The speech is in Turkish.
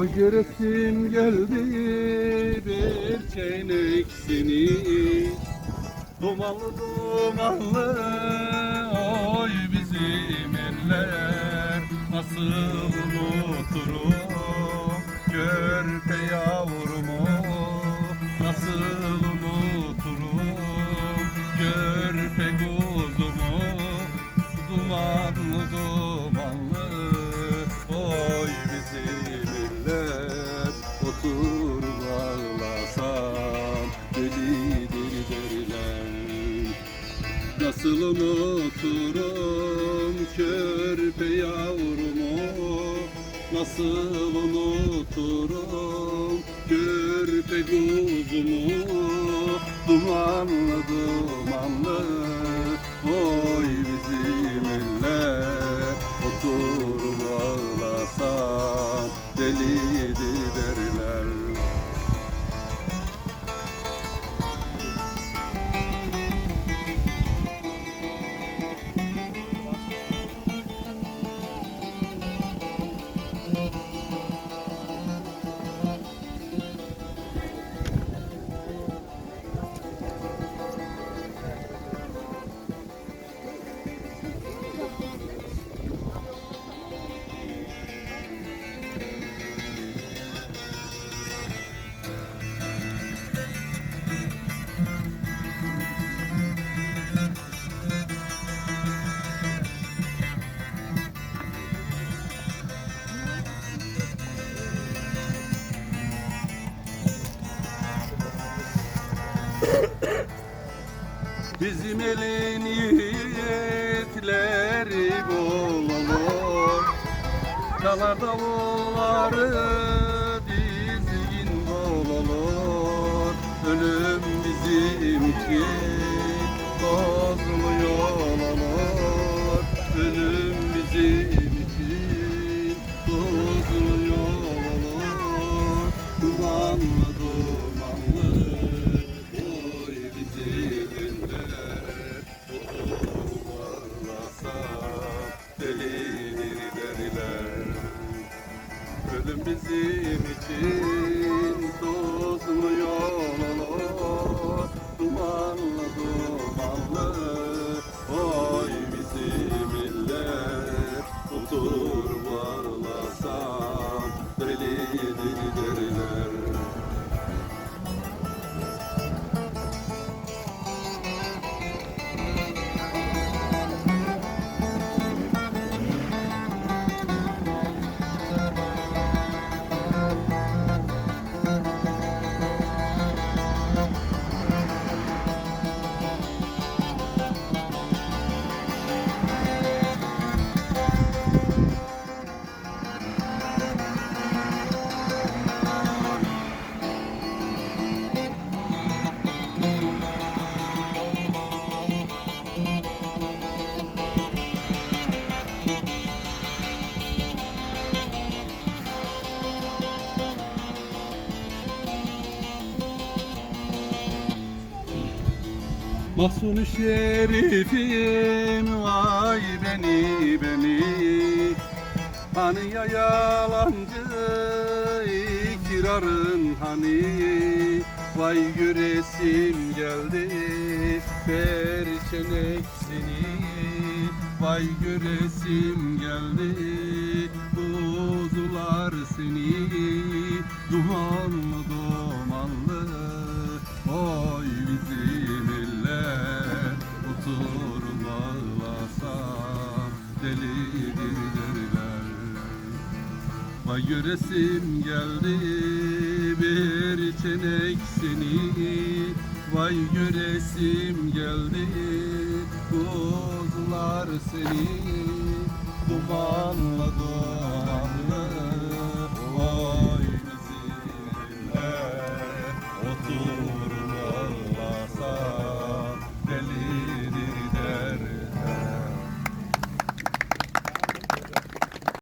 O göresim geldi bir çeynek seni Dumanlı dumanlı oy bizim eller Nasıl unuturum Nasıl unuturum körpe yavrumu Nasıl unuturum körpe kuzumu Dumanlı dumanlı oy Bizim elin yiğitleri bol olur. Çalar davulları dizgin bol olur. Ölüm bizim için Ölüm bizim için tozlu yol olur? Dumanlı dumanlı oy Mahsun şerifim vay beni beni. Hani ya yalancı ikrarın hani? Vay göresim geldi perçenek seni. Vay göresim geldi kuzular seni. Dumanlı dumanlı Vay göresim geldi bir çenek seni. Vay göresim geldi kuzular seni. Dumanla dumanla